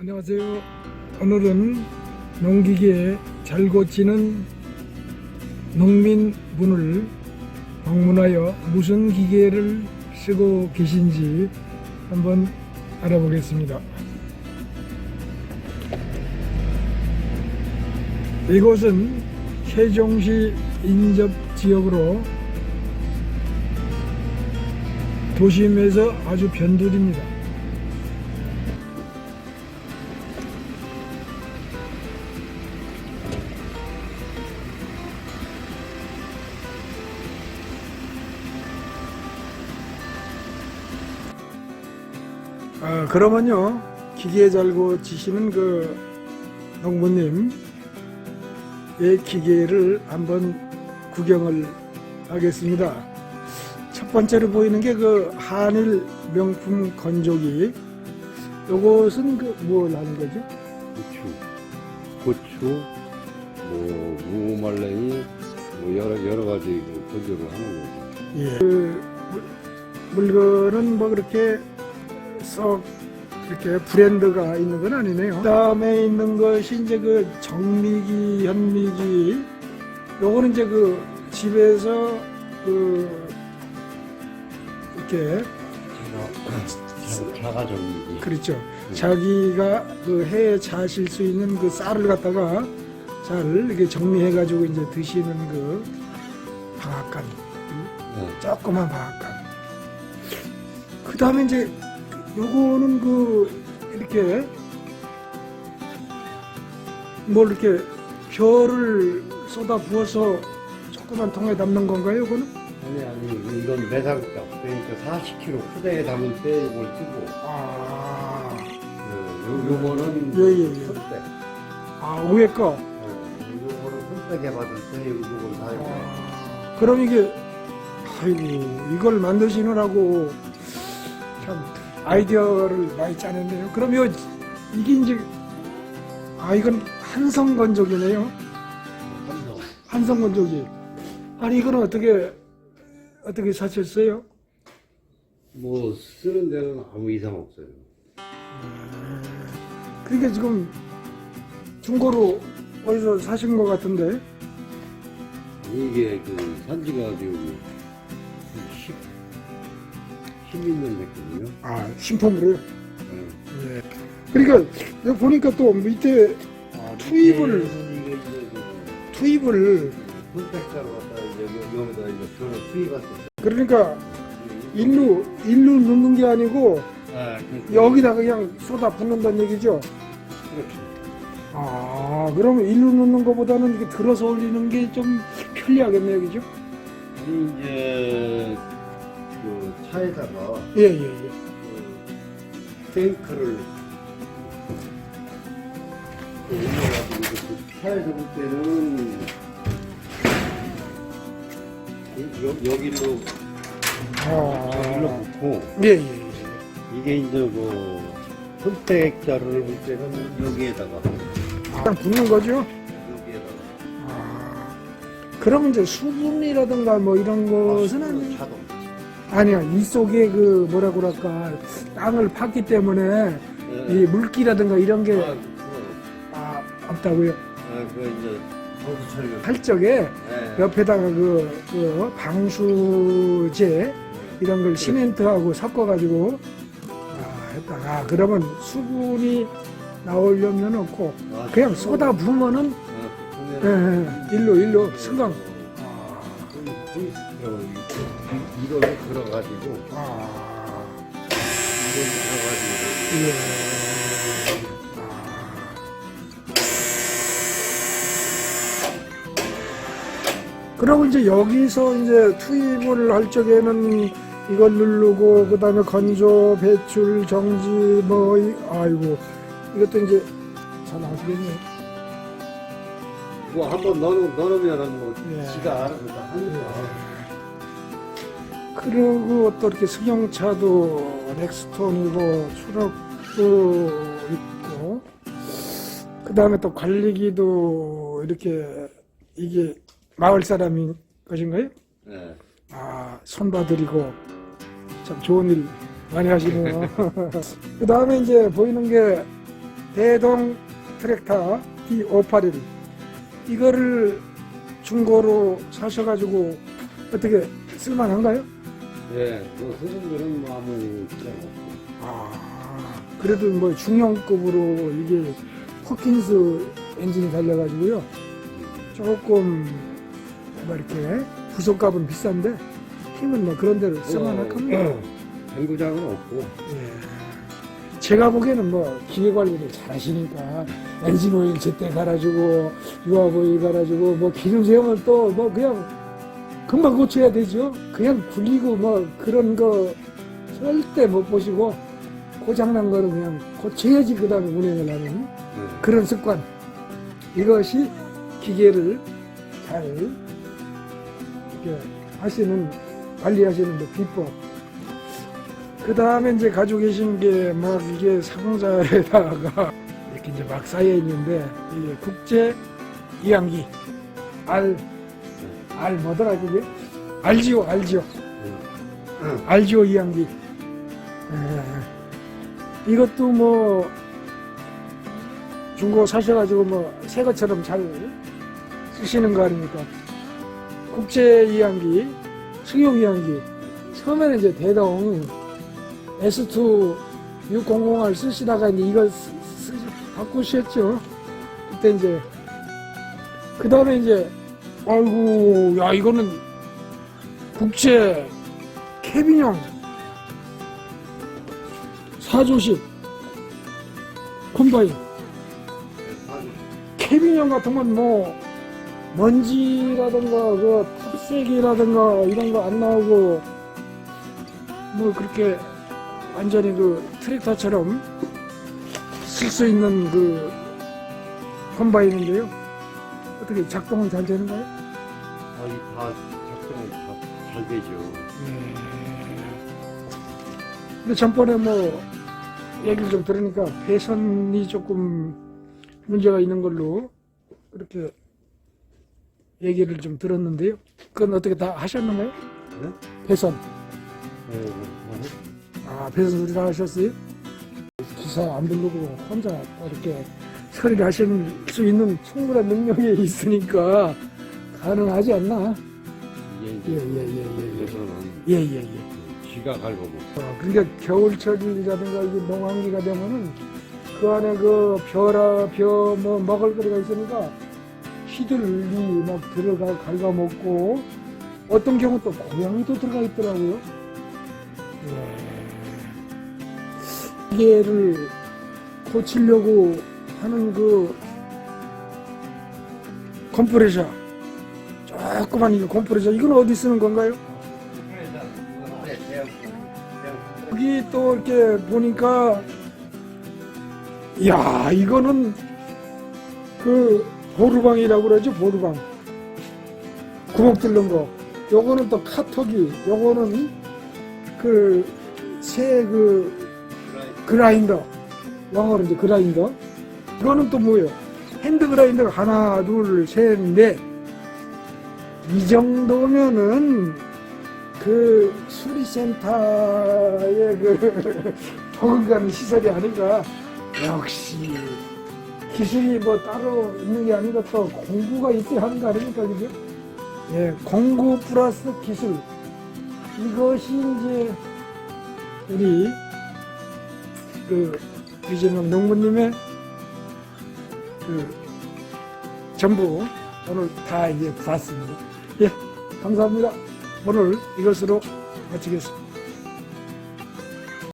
안녕하세요. 오늘은 농기계에 잘 고치는 농민 분을 방문하여 무슨 기계를 쓰고 계신지 한번 알아보겠습니다. 이곳은 세종시 인접 지역으로 도심에서 아주 변두리입니다. 아, 그러면요 기계 잘 고치시는 그 농부님 의 기계를 한번 구경을 하겠습니다. 첫 번째로 보이는 게 그 한일 명품 건조기. 요것은 그 뭘 하는 거죠? 고추, 고추, 뭐 무말랭이, 뭐 여러 여러 가지 그 건조를 하는 거죠. 예. 그 물- 물건은 뭐 그렇게 썩 이렇게 브랜드가 있는 건 아니네요. 그다음에 있는 것이 이제 그 정미기, 현미기. 요거는 이제 그 집에서 그 이렇게 자가 정리. 그렇죠. 자기가 그 해에 자실 수 있는 그 쌀을 갖다가 잘 이렇게 정리해 가지고 이제 드시는 그 방앗간, 네. 조그만 방앗간. 그 다음에 이제 요거는 그 이렇게 뭘 이렇게 별을 쏟아 부어서 조그만 통에 담는 건가요, 요거는? 아니 아니 이건 매상값. 그러니까 40kg 후대에 담은 때 이걸 쓰고 아, 그, 요 요거는 예, 예, 예. 손백. 아 위에 거. 어, 요거는 손백에 받을 때 요걸. 아, 그럼 이게 아이고 이걸 만드시느라고 참 아이디어를 많이 짜냈네요. 그럼 요 이게 이제 아 이건 한성 건조기네요. 한성 건조기. 아니 이거는 어떻게 어떻게 사셨어요? 뭐 쓰는 데는 아무 이상 없어요. 그러니까 지금 중고로 어디서 사신 것 같은데 이게 그 산지가 지금 10, 12년 됐거든요. 아 신품으로요. 네. 예. 그러니까 여기 보니까 또 밑에 아, 투입을- 이게 이제 그 투입을 콘택터로 갖다 이제 여- 여기다 이제 저를 투입했어요. 그러니까 일로 일로 넣는 게 아니고 아, 그- 여기다 그냥 쏟아 붓는다는 얘기죠. 그렇죠. 아, 그러면 일로 넣는 것보다는 이렇게 들어서 올리는 게 좀 편리하겠네요, 그죠? 이 이제 그 차에다가 예, 예, 예. 그 탱크를 그 올려가지고 그 차에서 볼 때는 여, 여기로 여기로 아, 붙고 예, 예, 예. 이게 이제 그 선택자를 볼 때는 여기에다가 그냥 붓는 거죠? 여기에다가 아, 그러면 이제 수분이라든가 뭐 이런 것은 아니, 자동 아니야. 이 속에 그 뭐라 그럴까 땅을 팠기 때문에 이 물기라든가 이런 게 아, 아, 없다고요. 아, 그 이제 방수 할 적에 네. 옆에다가 그, 그 방수제 이런 걸 시멘트하고 섞어가지고 아, 했다가 그러면 수분이 나오려면 없고 아, 그냥 쏟아 부으면은 아, 예, 예, 일로 일로 승강. 이걸 들어가지고 아, 이걸 들어가지고 예. 그리고 이제 여기서 이제 투입을 할 적에는 이걸 누르고 그다음에 건조, 배출, 정지 뭐 이- 아이고 이것도 이제 잘 아시겠네요. 뭐 한번 넣어 넣으면은 뭐 예. 지가 알아서 다 하니까 그리고 또 이렇게 승용차도 넥스톤이고 추럭도 있고 그 다음에 또 관리기도 이렇게 이게 마을 사람인 것인가요? 네. 아 손봐드리고 참 좋은 일 많이 하시네요. 그 다음에 이제 보이는 게 대동 트랙터 D581 이거를 중고로 사셔가지고 어떻게 쓸만한가요? 예, 그 흔들들은 뭐 아무 문제 없고. 아, 그래도 뭐 중형급으로 이게 퍼킨스 엔진이 달려가지고요. 조금 뭐 이렇게 부속값은 비싼데 힘은 뭐 그런 대로 쓸만할 겁니다. 뱅구작은 없고. 예. 제가 보기에는 뭐 기계 관리를 잘 하시니까 엔진 오일 제때 갈아주고 유압 오일 갈아주고 뭐 기름 세우면 또뭐 그냥 금방 고쳐야 되죠. 그냥 굴리고 뭐 그런 거 절대 못 보시고 고장난 거는 그냥 고쳐야지 그 다음에 운행을 하는 예. 그런 습관. 이것이 기계를 잘 이렇게 하시는, 관리하시는 데 비법. 그 다음에 이제 가지고 계신 게 막 이게 상자에다가 이렇게 이제 막 쌓여 있는데 이게 국제 이양기. 알, 알 뭐더라 그게? 알지오, 알지오. 알지오 이양기. 예. 이것도 뭐 중고 사셔가지고 뭐 새 것처럼 잘 쓰시는 거 아닙니까? 국제 이양기, 승용 이양기. 처음에는 이제 대동 S2 600을 쓰시다가 이제 이걸 쓰, 쓰, 바꾸셨죠. 그때 이제 그 다음에 이제 아이고 야 이거는 국제 캐빈형 사조식 콤바인 캐빈형 같은 건 뭐 먼지라든가 그 탑색이라든가 이런 거 안 나오고 뭐 그렇게 완전히 그 트랙터처럼 쓸 수 있는 그 콤바인인데요. 어떻게 작동은 잘 되는가요? 다 작동이 다잘 되죠. 근데 전번에 뭐 얘기를 좀 들으니까 배선이 조금 문제가 있는 걸로 그렇게 얘기를 좀 들었는데요. 그건 어떻게 다 하셨는가요? 네? 배선. 예, 뭐, 아, 배선 소리 다 하셨어요? 기사 안 부르고 혼자 이렇게 처리를 하실 수 있는 충분한 능력이 있으니까 가능하지 않나? 예, 예, 예, 예, 예. 그래서는 예, 예, 예. 쥐가 갈거고. 어, 그러니까 겨울철이라든가 이게 농한기가 되면은 그 안에 그 벼라 벼 뭐 먹을거리가 있으니까 시들이 막 들어가 갉아먹고 어떤 경우 또 고양이도 들어가 있더라고요. 예. 기계를 고치려고 하는 그 컴프레셔 조그만 이거 컴프레셔 이건 어디 쓰는 건가요? 여기 또 이렇게 보니까 야 이거는 그 보루방이라고 그러죠 보루방. 구멍 뚫는 거. 요거는 또 카톡이 요거는 그새그 그라인더. 영어로 이제 그라인더. 이거는 또 뭐예요? 핸드 그라인더가 하나 둘 셋넷 이 정도면은 그 수리센터의 그 버금가는 시설이 아닌가. 역시 기술이 뭐 따로 있는 게 아니고 또 공구가 있어야 하는 거 아닙니까, 그죠? 예, 공구 플러스 기술. 이것이 이제 우리 그 유재명 농부님의 그 전부 오늘 다 이제 봤습니다. 예, 감사합니다. 오늘 이것으로 마치겠습니다.